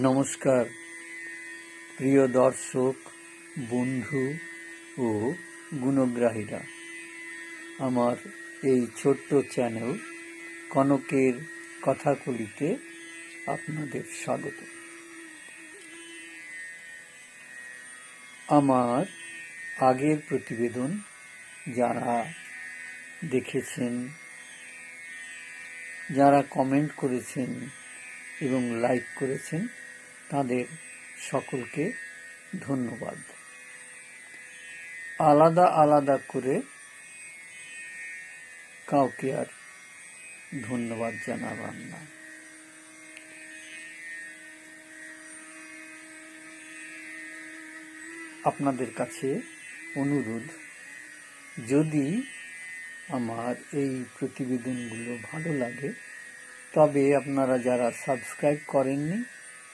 নমস্কার, প্রিয় দর্শক, বন্ধু ও গুণগ্রাহীরা। আমার এই ছোট্ট চ্যানেল কনকের কথাকলিতে আপনাদের স্বাগত। আমার আগের প্রতিবেদন যারা দেখেছেন, যারা কমেন্ট করেছেন এবং লাইক করেছেন তাদের সকলকে ধন্যবাদ। আলাদা আলাদা করে কাউকে আর ধন্যবাদ জানাবার না। আপনাদের কাছে অনুরোধ, যদি আমার এই প্রতিবেদনগুলো ভালো লাগে, তবে আপনারা যারা সাবস্ক্রাইব করেননি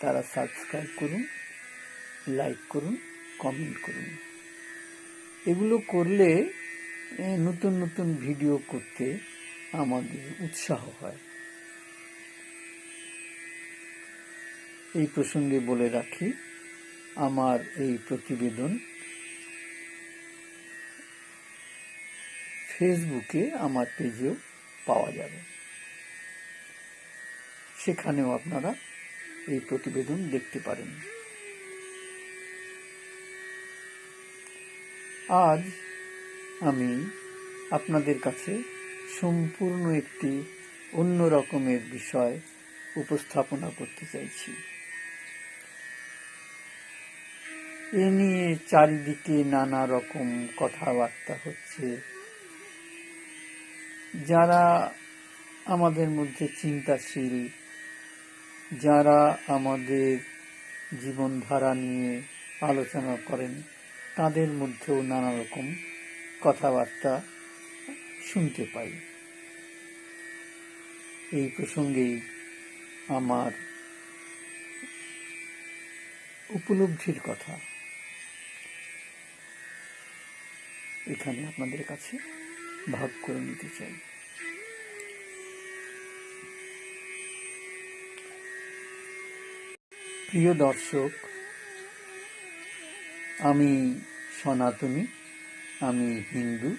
তারা সাবস্ক্রাইব করুন লাইক করুন কমেন্ট করুন। এগুলো করলে নতুন নতুন ভিডিও করতে আমাদের উৎসাহ হয়। এই প্রসঙ্গে বলে রাখি, আমার এই প্রতিবেদন ফেসবুকে আমার পেজেও পাওয়া যাবে। সেখানেও আপনারা এই প্রতিবেদন দেখতে পারেন। আজ আমি আপনাদের কাছে সম্পূর্ণ একটি অন্য রকমের বিষয় উপস্থাপনা করতে চাইছি। এ নিয়ে চারিদিকে নানা রকম কথাবার্তা হচ্ছে। যারা আমাদের মধ্যে চিন্তাশীল যারা আমাদের জীবনধারা নিয়ে আলোচনা করেন, তাদের মধ্যেও নানা রকম কথাবার্তা শুনতে পাই। এই প্রসঙ্গেই আমার উপলব্ধির কথা এখানে আপনাদের কাছে ভাগ করে নিতে চাই। প্রিয় দর্শক, আমি সনাতনী, আমি হিন্দু।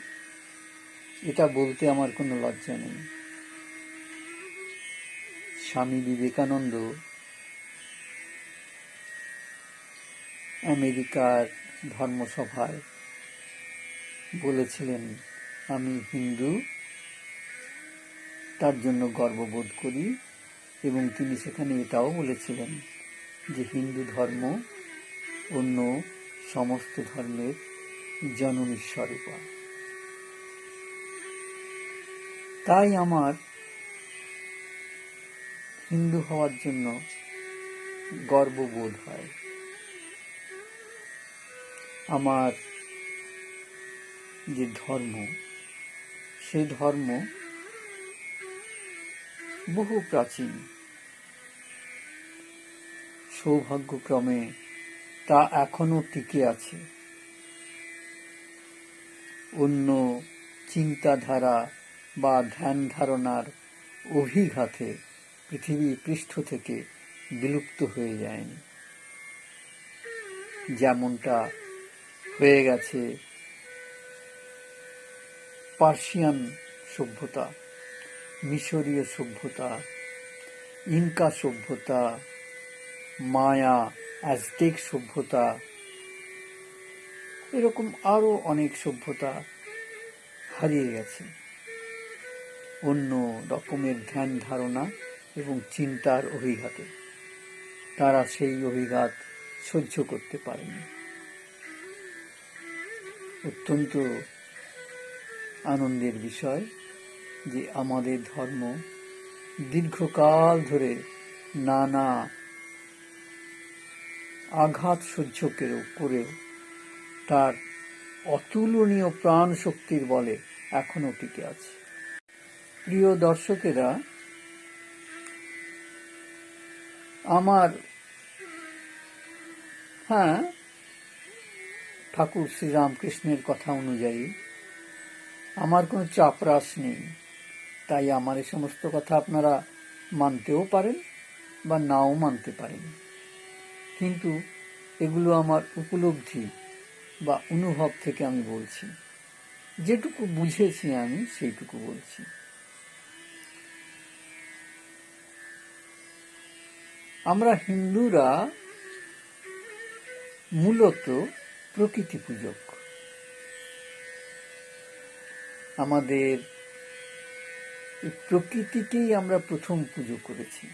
এটা বলতে আমার কোনো লজ্জা নেই। স্বামী বিবেকানন্দ আমেরিকার ধর্মসভায় বলেছিলেন, আমি হিন্দু, তার জন্য গর্ববোধ করি। এবং তিনি সেখানে এটাও বলেছিলেন যে হিন্দু ধর্ম অন্য সমস্ত ধর্মের জননী স্বরূপা। তাই আমার হিন্দু হওয়ার জন্য গর্ববোধ হয়। আমার যে ধর্ম সেই ধর্ম বহু প্রাচীন। সৌভাগ্যক্রমে তা এখনও টিকে আছে। অন্য চিন্তাধারা বা ধ্যান ধারণার অভিঘাতে পৃথিবী পৃষ্ঠ থেকে বিলুপ্ত হয়ে যায়নি। যেমনটা হয়ে গেছে পার্সিয়ান সভ্যতা, মিশরীয় সভ্যতা, ইনকা সভ্যতা মায়া অ্যাজটেক সভ্যতা, এরকম আরও অনেক সভ্যতা হারিয়ে গেছে। অন্য রকমের ধ্যান ধারণা এবং চিন্তার অভিঘাতে তারা সেই অভিঘাত সহ্য করতে পারেনি। অত্যন্ত আনন্দের বিষয় যে আমাদের ধর্ম দীর্ঘকাল ধরে নানা আঘাত সহ্য করেও তার অতুলনীয় প্রাণ শক্তির বলে এখনও টিকে আছে। প্রিয় দর্শকেরা, আমার হ্যাঁ ঠাকুর শ্রীরামকৃষ্ণের কথা অনুযায়ী আমার কোনো চাপরাস নেই। তাই আমার এই সমস্ত কথা আপনারা মানতেও পারেন বা নাও মানতে পারেন। কিন্তু এগুলো আমার উপলব্ধি বা অনুভব থেকে আমি বলছি। যেটুকু বুঝেছি আমি, সেইটুকু বলছি। আমরা হিন্দুরা মূলত প্রকৃতি পূজক। আমাদের প্রকৃতিকেই আমরা প্রথম পুজো করেছি।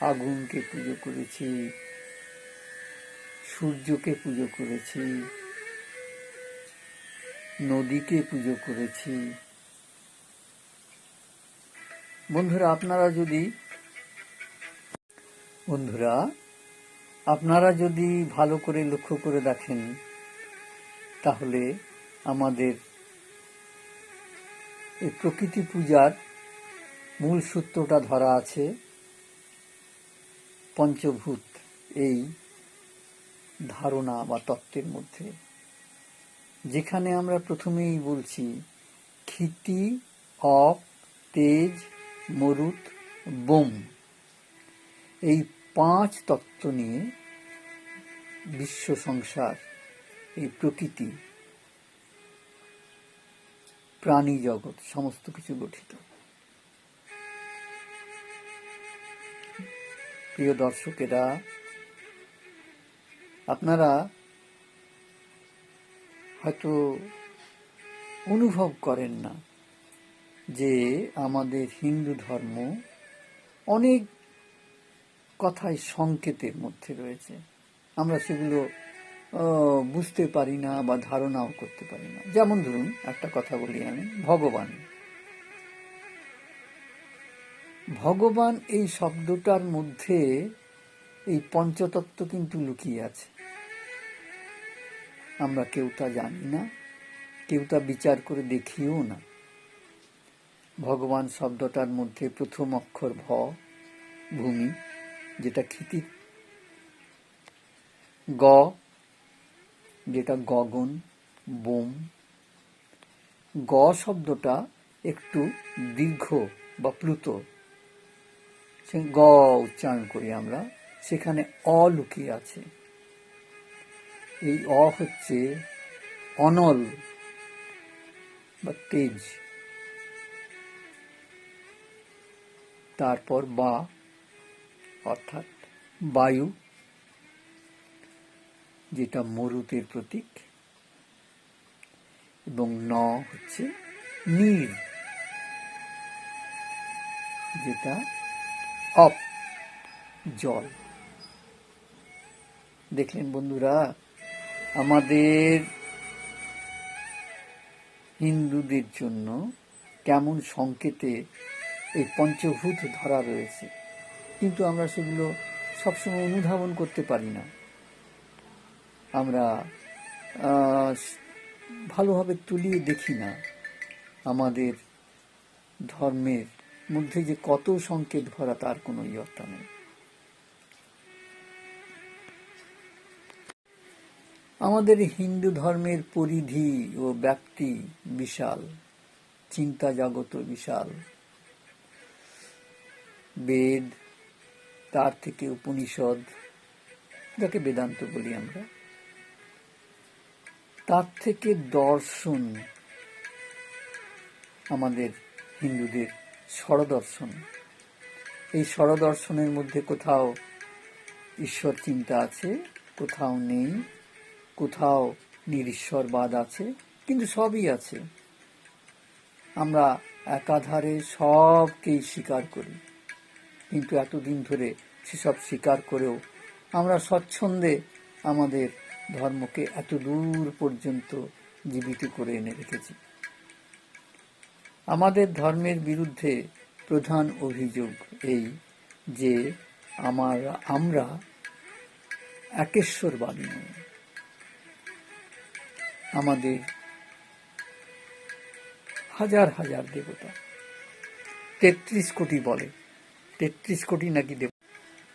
আগুনকে পুজো করেছি সূর্যকে পুজো করেছি, নদীকে পুজো করেছি। বন্ধুরা, আপনারা যদি, বন্ধুরা, আপনারা যদি ভালো করে লক্ষ্য করে দেখেন, তাহলে আমাদের এই প্রকৃতি পূজার মূল সূত্রটা ধরা আছে, পঞ্চভূত, এই ধারণা বা তত্ত্বের মধ্যে। যেখানে আমরা প্রথমেই বলছি, ক্ষিতি অপ তেজ, মরুত, বোম। এই পাঁচ তত্ত্ব নিয়ে বিশ্ব সংসার, এই প্রকৃতি, প্রাণী জগৎ, সমস্ত কিছু গঠিত। প্রিয় দর্শকেরা আপনারা হয়তো অনুভব করেন না যে আমাদের হিন্দু ধর্ম অনেক কথাই সংকেতের মধ্যে রয়েছে। আমরা সেগুলো বুঝতে পারি না বা ধারণাও করতে পারি না। যেমন ধরুন, একটা কথা বলি আমি, ভগবান। ভগবান এই শব্দটার মধ্যে এই পঞ্চতত্ত্ব কিন্তু লুকিয়ে আছে। আমরা কেউ তা জানি না, কেউ তা বিচার করে দেখিও না। ভগবান শব্দটার মধ্যে প্রথম অক্ষর ভ, ভূমি, যেটা ক্ষিতি। গ, যেটা গগন, বোম। গ শব্দটা একটু দীর্ঘ বা প্লুত। গ উচ্চারণ করি আমরা, সেখানে অ লুকিয়ে আছে। এই অ হচ্ছে অনল বা তেজ। তারপর বা, অর্থাৎ বায়ু, যেটা মরুতের প্রতীক। এবং ন হচ্ছে নীর যেটা অপ, জল। দেখলেন বন্ধুরা? আমাদের হিন্দুদের জন্য কেমন সংকেতে এই পঞ্চভূত ধরা রয়েছে। কিন্তু আমরা সেগুলো সবসময় অনুধাবন করতে পারি না। আমরা ভালোভাবে তুলিয়ে দেখি না আমাদের ধর্মের মধ্যে যে কত সংকেত ভরা তার কোনো ইয়ত্তা নেই। আমাদের হিন্দু ধর্মের পরিধি ও ব্যাপ্তি বিশাল, চিন্তা জগত বিশাল। বেদ, তার থেকে উপনিষদ যাকে বেদান্ত বলি আমরা। তার থেকে দর্শন আমাদের হিন্দুদের ষড়দর্শন এই ষড়দর্শনের মধ্যে কোথাও ঈশ্বর চিন্তা আছে, কোথাও নেই। কোথাও নিরীশ্বরবাদ আছে, কিন্তু সবই আছে। আমরা একাধারে সবকেই স্বীকার করি। কিন্তু এতদিন ধরে সেসব স্বীকার করেও আমরা স্বচ্ছন্দে আমাদের ধর্মকে এত দূর পর্যন্ত জীবিত করে এনে রেখেছি। আমাদের ধর্মের বিরুদ্ধে প্রধান অভিযোগ এই যে, আমার, আমরা একেশ্বরবাদী নই। আমাদের হাজার হাজার দেবতা। তেত্রিশ কোটি বলে। তেত্রিশ কোটি নাকি দেব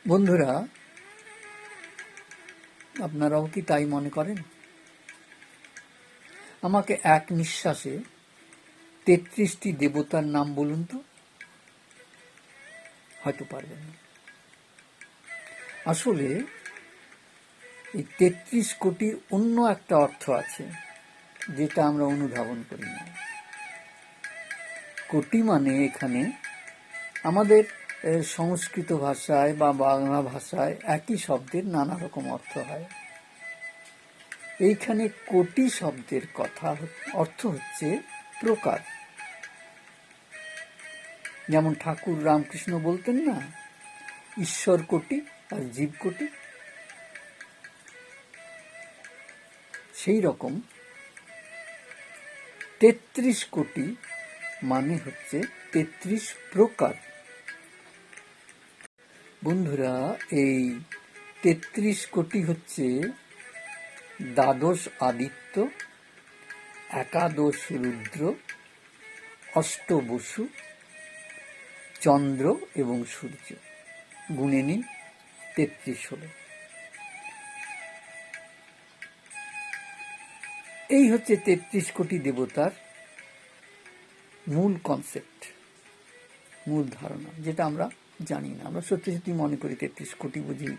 বন্ধুরা, আপনারাও কি তাই মনে করেন? আমাকে এক নিঃশ্বাসে তেত্রিশটি দেবতার নাম বলুন তো। হয়তো পারবেন না। আসলে এই তেত্রিশ কোটির অন্য একটা অর্থ আছে। যেটা আমরা অনুধাবন করি না। কোটি মানে এখানে আমাদের সংস্কৃত ভাষায় বা বাংলা ভাষায় একই শব্দের নানা রকম অর্থ হয়। এইখানে কোটি শব্দের কথা অর্থ হচ্ছে প্রকার। যেমন ঠাকুর রামকৃষ্ণ বলতেন না, ঈশ্বর কোটি আর জীব কোটি। সেই রকম তেত্রিশ কোটি মানে হচ্ছে তেত্রিশ প্রকার। বন্ধুরা, এই তেত্রিশ কোটি হচ্ছে দ্বাদশ আদিত্য, একাদশ রুদ্র, অষ্ট বসু, চন্দ্র এবং সূর্য। গুণে নিন, তেত্রিশ হলো। এই হচ্ছে তেত্রিশ কোটি দেবতার মূল কনসেপ্ট মূল ধারণা, যেটা আমরা জানি না। আমরা সত্যি সত্যি মনে করি তেত্রিশ কোটি বুঝি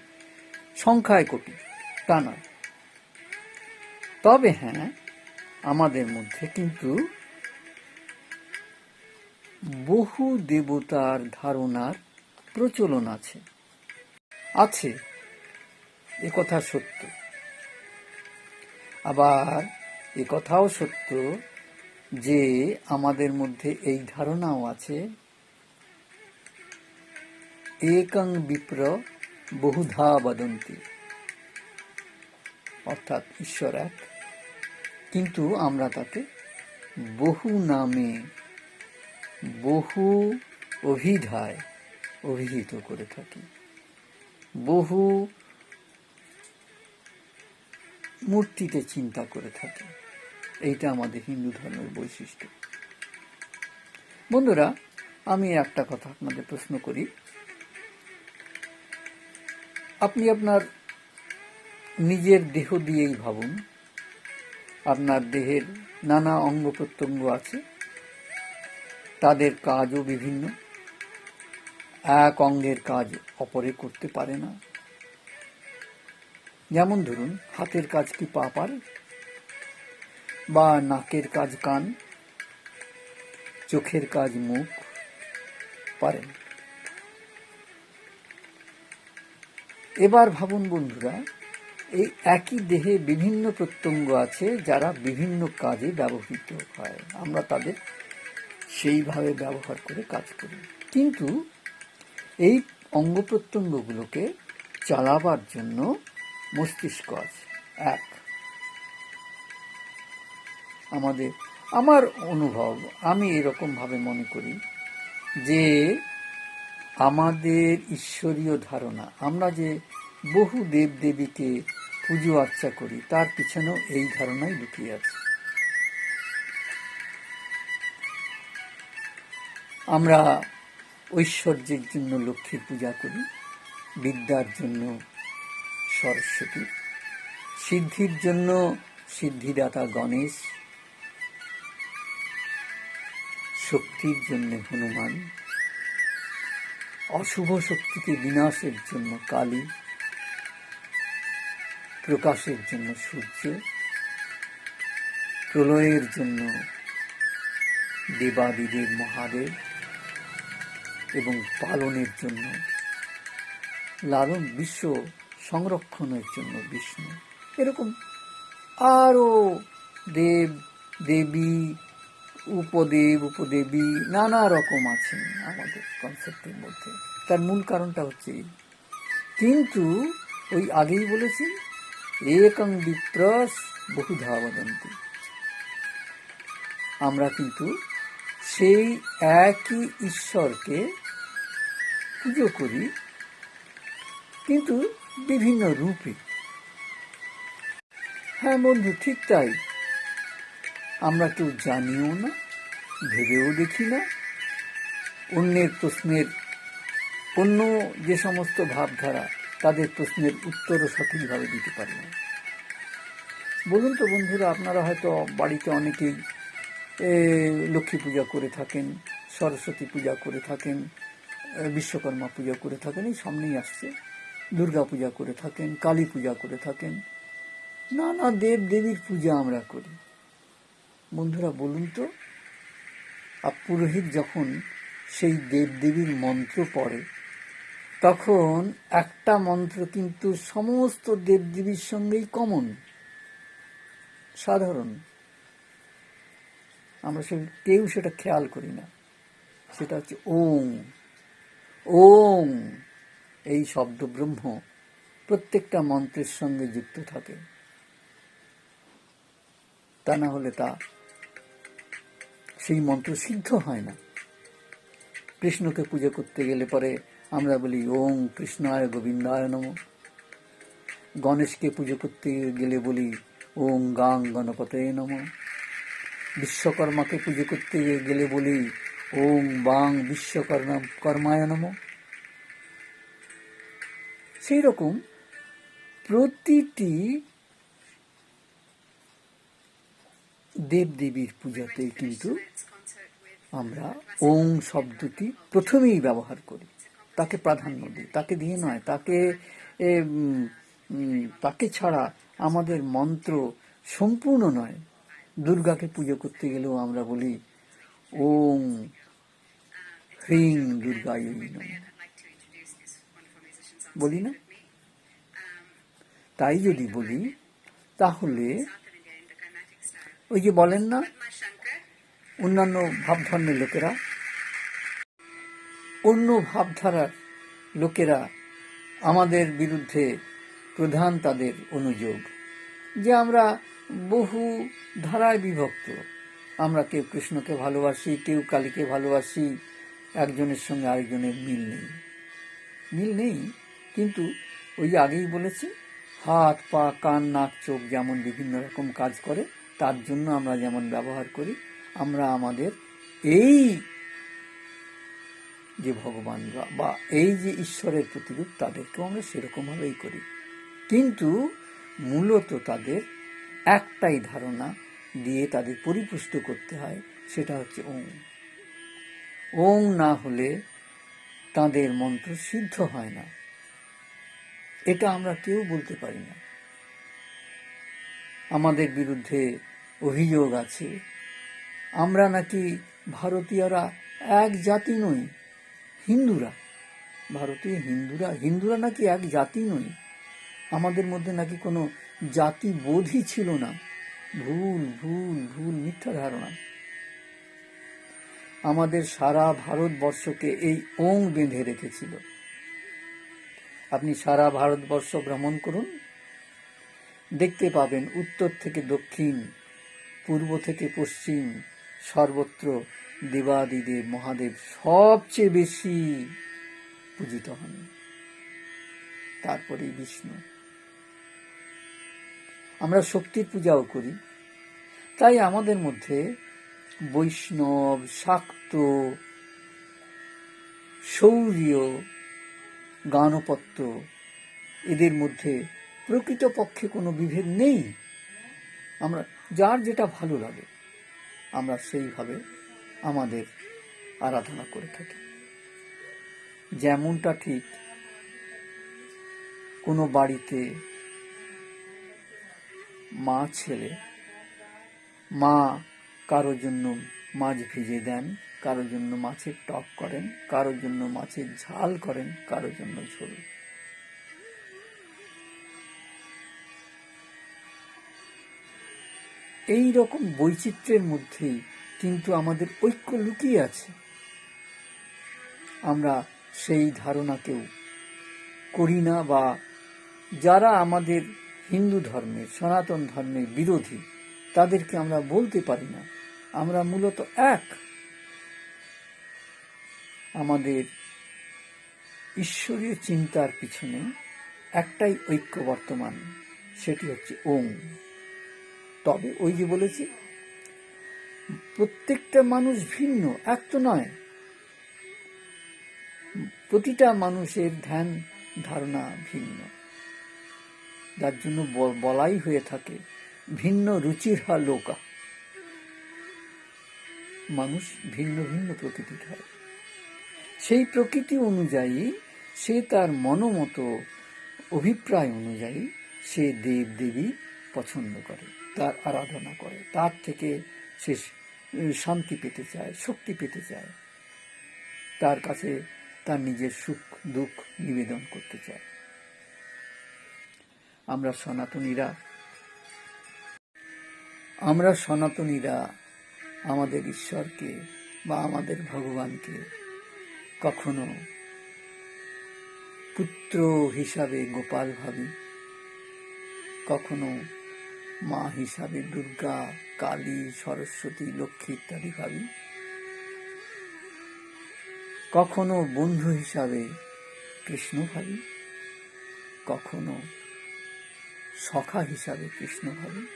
সংখ্যায় কোটি, তা নয়। তবে হ্যাঁ আমাদের মধ্যে কিন্তু বহু দেবতার ধারণার প্রচলন আছে। আছে, এ কথা সত্য। আবার এ কথাও সত্য যে আমাদের মধ্যে এই ধারণাও আছে। একং বিপ্র বহুধা বদন্তি। অর্থাৎ ঈশ্বর এক। কিন্তু আমরা তাকে বহু নামে বহু অভিধায় অভিহিত করে থাকি। বহু মূর্তিতে চিন্তা করে থাকি। এইটা আমাদের হিন্দু ধর্মের বৈশিষ্ট্য। বন্ধুরা, আমি একটা কথা আপনাদের প্রশ্ন করি। আপনি আপনার নিজের দেহ দিয়েই ভাবুন, আপনার দেহের নানা অঙ্গ প্রত্যঙ্গ আছে, তাদের কাজও বিভিন্ন, এক অঙ্গের কাজ অপরে করতে পারে না। যেমন ধরুন, হাতের কাজ কি পা পারে? বা নাকের কাজ কান, চোখের কাজ মুখ, পারেন। এবার ভাবুন বন্ধুরা, এই একই দেহে বিভিন্ন প্রত্যঙ্গ আছে যারা বিভিন্ন কাজে ব্যবহৃত হয়। আমরা তাদের সেইভাবে ব্যবহার করে কাজ করি। কিন্তু এই অঙ্গ প্রত্যঙ্গগুলোকে চালাবার জন্য মস্তিষ্ক আছে। এক আমাদের, আমার অনুভব, আমি এরকম ভাবে মনে করি যে আমাদের ঈশ্বরীয় ধারণা, আমরা যে বহু দেব দেবীকে পুজো আর্চা করি, তার পিছনেও এই ধারণাই লুকিয়ে আছে। আমরা ঐশ্বর্যের জন্য লক্ষ্মীর পূজা করি, বিদ্যার জন্য সরস্বতী, সিদ্ধির জন্য সিদ্ধিদাতা গণেশ শক্তির জন্য হনুমান, অশুভ শক্তিকে বিনাশের জন্য কালী, প্রকাশের জন্য সূর্য, প্রলয়ের জন্য দেবাদিদেব মহাদেব এবং পালনের জন্য লালন বিশ্ব সংরক্ষণের জন্য বিষ্ণু। এরকম আরও দেব, দেবী উপদেব, উপদেবী, নানা রকম আছেন আমাদের কনসেপ্টের মধ্যে। তার মূল কারণটা হচ্ছে কিন্তু ওই আগেই বলেছি, একং বিপ্রস বহুধা বদন্তি। আমরা কিন্তু সেই একই ঈশ্বরকে পুজো করি, কিন্তু বিভিন্ন রূপে। হ্যাঁ বন্ধু, ঠিক তাই। আমরা কেউ জানিও না ভেবেও দেখি না। অন্যের প্রশ্নের অন্য যে সমস্ত ভাবধারা তাদের প্রশ্নের উত্তরও সঠিকভাবে দিতে পারি না। বলুন তো বন্ধুরা, আপনারা হয়তো বাড়িতে অনেকেই লক্ষ্মী পূজা করে থাকেন, সরস্বতী পূজা করে থাকেন বিশ্বকর্মা পূজা করে থাকেন, এই সামনেই আসছে। দুর্গা পূজা করে থাকেন, কালী পূজা করে থাকেন, নানা দেব দেবীর পূজা আমরা করি। বন্ধুরা, বলুন তো আর পুরোহিত যখন সেই দেব দেবীর মন্ত্র পড়ে, তখন একটা মন্ত্র কিন্তু সমস্ত দেবদেবীর সঙ্গেই কমন সাধারণ। আমরা সে কেউ সেটা খেয়াল করি না। সেটা হচ্ছে ওং। ওং এই শব্দ ব্রহ্ম প্রত্যেকটা মন্ত্রের সঙ্গে যুক্ত থাকে। তা না হলে তা সেই মন্ত্র সিদ্ধ হয় না। কৃষ্ণকে পুজো করতে গেলে পরে আমরা বলি ওং কৃষ্ণায় গোবিন্দায় নম। গণেশকে পুজো করতে গেলে বলি ওং গাং গণপতে নম। বিশ্বকর্মাকে পুজো করতে গেলে বলি ওং বাং বিশ্বকর্মা, কর্মায় নম। সেই রকম প্রতিটি দেবদেবীর পূজাতে কিন্তু আমরা ওং শব্দটি প্রথমেই ব্যবহার করি। তাকে প্রাধান্য দিই। তাকে দিয়ে নয়, তাকে তাকে ছাড়া আমাদের মন্ত্র সম্পূর্ণ নয়। দুর্গাকে পুজো করতে গেলেও আমরা বলি, ওং হ্রিং দুর্গায় বলি না? তাই যদি বলি, তাহলে ওই যে বলেন না অন্যান্য ভাবধর্মের লোকেরা অন্য ভাবধারার লোকেরা আমাদের বিরুদ্ধে প্রধান তাদের অনুযোগ। যে আমরা বহু ধারায় বিভক্ত। আমরা কেউ কৃষ্ণকে ভালোবাসি কেউ কালীকে ভালোবাসি একজনের সঙ্গে আরেকজনের মিল নেই। মিল নেই কিন্তু ওই আগেই বলেছি হাত পা কান নাক চোখ যেমন বিভিন্ন রকম কাজ করে তার জন্য আমরা যেমন ব্যবহার করি, আমরা আমাদের এই যে ভগবান বা- এই যে ঈশ্বরের প্রতিরূপ তাদেরকেও আমরা সেরকমভাবেই করি। কিন্তু মূলত তাদের একটাই ধারণা দিয়ে তাদের পরিপুষ্ট করতে হয়, সেটা হচ্ছে ওং ওং না হলে তাদের মন্ত্র সিদ্ধ হয় না। এটা আমরা কেউ বলতে পারি না। আমাদের বিরুদ্ধে অভিযোগ আছে। আমরা নাকি ভারতীয়রা এক জাতি নই, হিন্দুরা। ভারতীয় হিন্দুরা হিন্দুরা নাকি এক জাতি নই। আমাদের মধ্যে নাকি কোনো জাতি বোধই ছিল না। ভুল ভুল ভুল, মিথ্যা ধারণা। আমাদের সারা ভারতবর্ষকে এই ওং বেঁধে রেখেছিল। আপনি সারা ভারতবর্ষ ভ্রমণ করুন। দেখতে পাবেন উত্তর থেকে দক্ষিণ, পূর্ব থেকে পশ্চিম, সর্বত্র দেবাদিদেব মহাদেব সবচেয়ে বেশি পূজিত হন। তারপরে বিষ্ণু। আমরা শক্তির পূজাও করি। তাই আমাদের মধ্যে বৈষ্ণব, শাক্ত, শৌর্য গানপত্য এদের মধ্যে প্রকৃতপক্ষে কোনো বিভেদ নেই। আমরা, যার যেটা ভালো লাগে, আমরা সেইভাবে আমাদের আরাধনা করে থাকি। যেমনটা ঠিক কোনো বাড়িতে মা, ছেলে, মা কারোর জন্য মাছ ভিজে দেন, কারোর জন্য মাছের টক করেন, কারোর জন্য মাছের ঝাল করেন, কারোর জন্য ঝোল। এই রকম বৈচিত্র্যের মধ্যেই কিন্তু আমাদের ঐক্য লুকিয়ে আছে। আমরা সেই ধারণাকেও করি না বা যারা আমাদের হিন্দু ধর্মের সনাতন ধর্মের বিরোধী, তাদেরকে আমরা বলতে পারি না। আমরা মূলত এক। আমাদের ঈশ্বরীয় চিন্তার পিছনে একটাই ঐক্য বর্তমান, সেটি হচ্ছে ওম। তবে ওই যে বলেছি, প্রত্যেকটা মানুষ ভিন্ন, এক তো নয়। প্রতিটা মানুষের ধ্যান, ধারণা ভিন্ন। যার জন্য বলাই হয়ে থাকে, ভিন্ন রুচির হা লোকা। মানুষ ভিন্ন ভিন্ন প্রকৃতির হয়। সেই প্রকৃতি অনুযায়ী, সে তার মনোমতো অভিপ্রায় অনুযায়ী সে দেব দেবী পছন্দ করে। তার আরাধনা করে। তার থেকে সে শান্তি পেতে চায়, শক্তি পেতে চায়। তার কাছে তার নিজের সুখ, দুঃখ নিবেদন করতে চায়। আমরা সনাতনীরা আমরা সনাতনীরা আমাদের ঈশ্বরকে বা আমাদের ভগবানকে কখনো পুত্র হিসাবে গোপাল ভাবি, কখনো মা হিসাবে দুর্গা, কালী, সরস্বতী, লক্ষ্মী ইত্যাদি ভাবি। কখনো বন্ধু হিসাবে কৃষ্ণ ভাবি। কখনো সখা হিসাবে কৃষ্ণ ভাবি।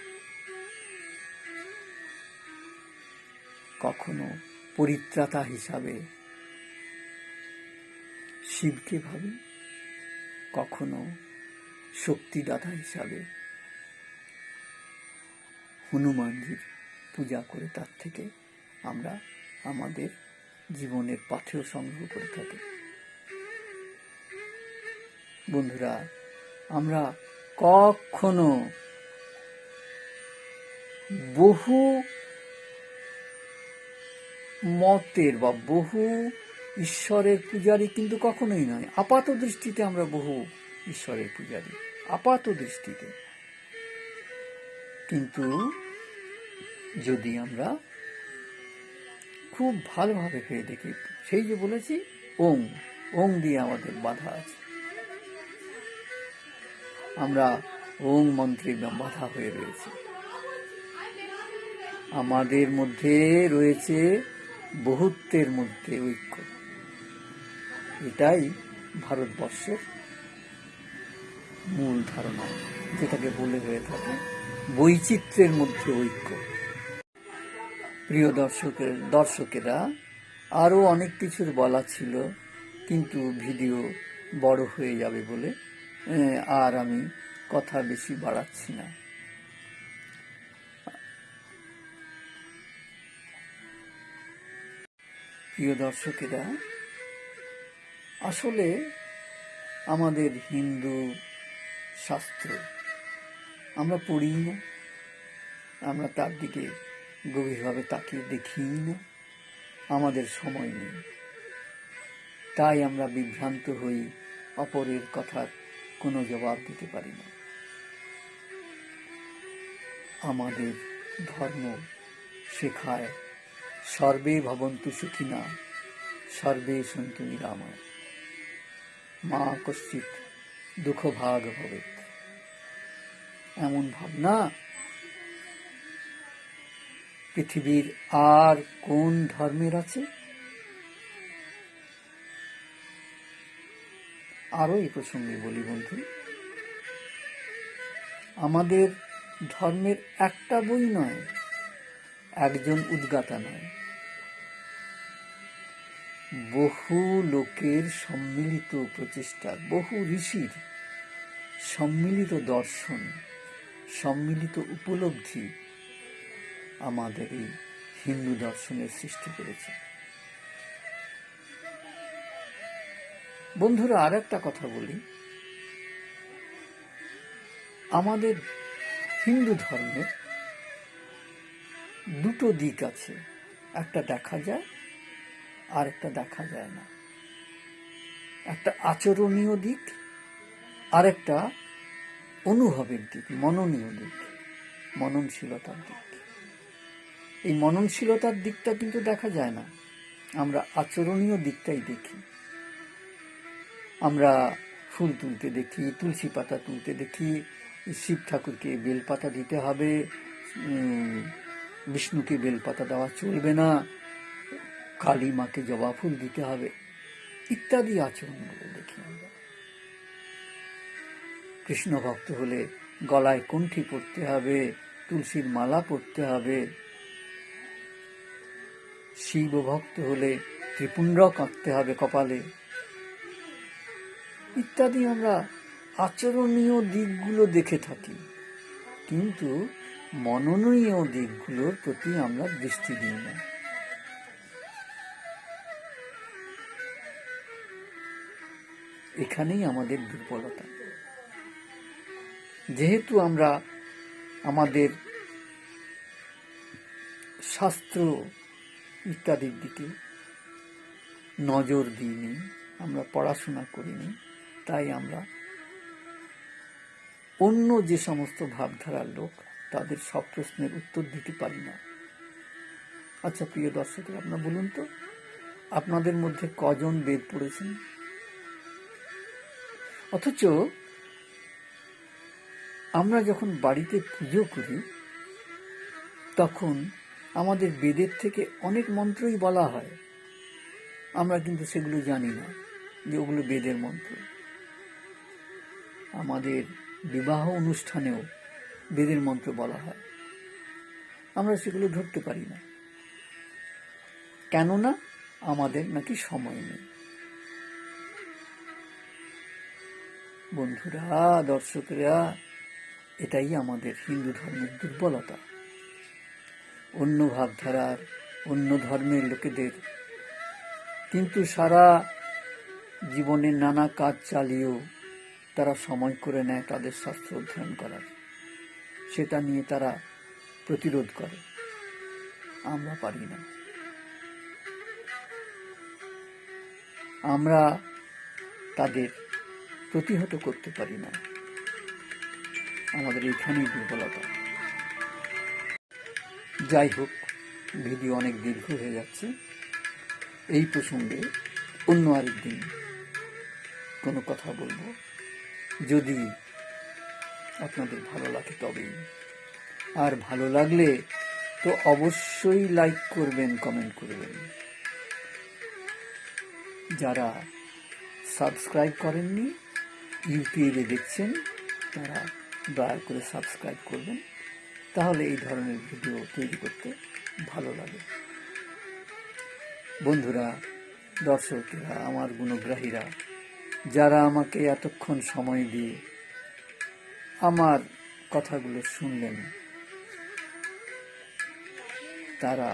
কখনো পরিত্রাতা হিসাবে শিবকে ভাবি। কখনো শক্তিদাতা হিসাবে হনুমানজির পূজা করে তার থেকে আমরা আমাদের জীবনের পাথেয় সংগ্রহ করে থাকি। বন্ধুরা, আমরা কখনো বহু মতের বা বহু ঈশ্বরের পূজারী কিন্তু কখনোই নয়। আপাত দৃষ্টিতে আমরা বহু ঈশ্বরের পূজারী। আপাত দৃষ্টিতে কিন্তু যদি আমরা খুব ভালোভাবে ভেবে দেখি, সেই যে বলেছি, ওং ওং দিয়ে আমাদের বাধা আছে। আমরা ওং মন্ত্রে বাধা হয়ে রয়েছে। আমাদের মধ্যে রয়েছে বহুত্বের মধ্যে ঐক্য। এটাই ভারতবর্ষের মূল ধারণা, যেটাকে বলে হয়ে থাকে বৈচিত্র্যের মধ্যে ঐক্য। প্রিয় দর্শকের, দর্শকেরা, আরও অনেক কিছুর বলা ছিল, কিন্তু ভিডিও বড় হয়ে যাবে বলে আর আমি কথা বেশি বাড়াচ্ছি না। প্রিয় দর্শকেরা, আসলে আমাদের হিন্দু শাস্ত্র আমরা পড়িই না। আমরা তার দিকে গভীরভাবে তাকিয়ে দেখি না। আমাদের সময় নেই। তাই আমরা বিভ্রান্ত হই, অপরের কথার কোনো জবাব দিতে পারি না। আমাদের ধর্ম শেখায়, সর্বে ভবন্তু সুখিনা সর্বে সন্তু নিরাময়। মা কশ্চিত দুঃখ ভাগ ভবেত এমন ভাবনা? পৃথিবীর আর কোন ধর্মের আছে? আরও এই প্রসঙ্গে বলি বন্ধু, আমাদের ধর্মের একটা বই নয়, একজন উদ্গাতা নয়। বহু লোকের সম্মিলিত প্রচেষ্টা, বহু ঋষির সম্মিলিত দর্শন সম্মিলিত উপলব্ধি আমাদের এই হিন্দু দর্শনের সৃষ্টি করেছে। বন্ধুরা আর একটা কথা বলি। আমাদের হিন্দু ধর্মের দুটো দিক আছে। একটা দেখা যায়, আর একটা দেখা যায় না। একটা আচরণীয় দিক আর একটা অনুভবের দিক, মননীয় দিক, মননশীলতার দিক। এই মননশীলতার দিকটা কিন্তু দেখা যায় না। আমরা আচরণীয় দিকটাই দেখি। আমরা ফুল তুলতে দেখি, তুলসী পাতা তুলতে দেখি, শিব ঠাকুরকে বেলপাতা দিতে হবে বিষ্ণুকে বেলপাতা দেওয়া চলবে না, কালী মাকে জবা ফুল দিতে হবে, ইত্যাদি আচরণগুলো দেখি আমরা। কৃষ্ণ ভক্ত হলে গলায় কণ্ঠি পরতে হবে, তুলসীর মালা পরতে হবে। শিব ভক্ত হলে ত্রিপুণ্ডক আঁকতে হবে কপালে। ইত্যাদি আমরা আচরণীয় দিকগুলো দেখে থাকি, কিন্তু মননীয় দিকগুলোর প্রতি আমরা দৃষ্টি দিই না। এখানেই আমাদের দুর্বলতা। যেহেতু আমরা আমাদের শাস্ত্র ইত্যাদির দিকে নজর দিইনি, আমরা পড়াশোনা করিনি, তাই আমরা অন্য যে সমস্ত ভাবধারার লোক, তাদের সব প্রশ্নের উত্তর দিতে পারি না। আচ্ছা প্রিয় দর্শকের, আপনার বলুন তো, আপনাদের মধ্যে কজন বেদ পড়েছেন? অথচ আমরা যখন বাড়িতে পুজো করি, তখন আমাদের বেদের থেকে অনেক মন্ত্রই বলা হয়। আমরা কিন্তু সেগুলো জানি না যে ওগুলো বেদের মন্ত্র। আমাদের বিবাহ অনুষ্ঠানেও বেদের মন্ত্র বলা হয়। আমরা সেগুলো ধরতে পারি না। কেননা আমাদের নাকি সময় নেই। বন্ধুরা, দর্শকরা এটাই আমাদের হিন্দু ধর্মের দুর্বলতা। অন্য ভাবধারার, অন্য ধর্মের লোকেদের। কিন্তু সারা জীবনে নানা কাজ চালিয়েও তারা সময় করে নেয় তাদের শাস্ত্র অধ্যয়ন করার। সেটা নিয়ে তারা প্রতিরোধ করে। আমরা পারি না। আমরা তাদের প্রতিহত করতে পারি না। আমাদের এইখানেই দুর্বলতা। যাই হোক, ভিডিও অনেক দীর্ঘ হয়ে যাচ্ছে। এই প্রসঙ্গে অন্য আরেকদিন কোনো কথা বলব। যদি আপনাদের ভালো লাগে তবেই। আর ভালো লাগলে তো অবশ্যই লাইক করবেন, কমেন্ট করবেন। যারা সাবস্ক্রাইব করেননি, ইউটিউবে দেখছেন, তারা দয়া করে সাবস্ক্রাইব করবেন। তাহলে এই ধরনের ভিডিও তৈরি করতে ভালো লাগে। বন্ধুরা, দর্শকেরা, আমার গুণগ্রাহীরা, যারা আমাকে এতক্ষণ সময় দিয়ে আমার কথাগুলো শুনলেন, তারা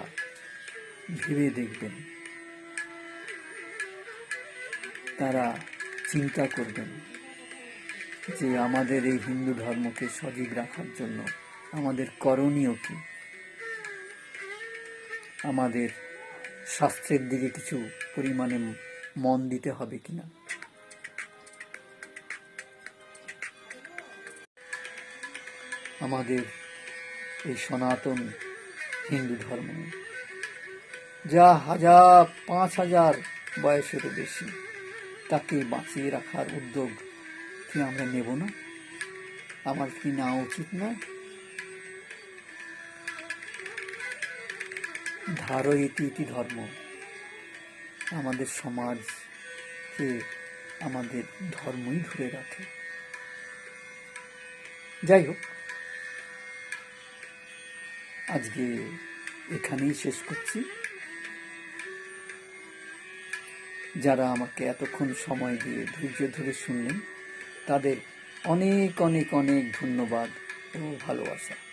ভেবে দেখবেন, তারা চিন্তা করবেন। যে আমাদের এই হিন্দু ধর্মকে সজীব রাখার জন্য আমাদের করণীয় কি? আমাদের শাস্ত্রের দিকে কিছু পরিমাণে মন দিতে হবে কিনা? আমাদের এই সনাতন হিন্দু ধর্ম যা হাজার, পাঁচ হাজার বয়সেরও বেশি তাকে বাঁচিয়ে রাখার উদ্যোগ কি আমরা নেব না। আমার কি নেওয়া উচিত নয় ধারো ইতি ইতি ধর্ম। আমাদের সমাজকে আমাদের ধর্মই ধরে রাখে। যাই হোক, আজকে এখানেই শেষ করছি। যারা আমাকে এতক্ষণ সময় দিয়ে ধৈর্য ধরে শুনলেন তাদের অনেক অনেক অনেক ধন্যবাদ এবং ভালোবাসা।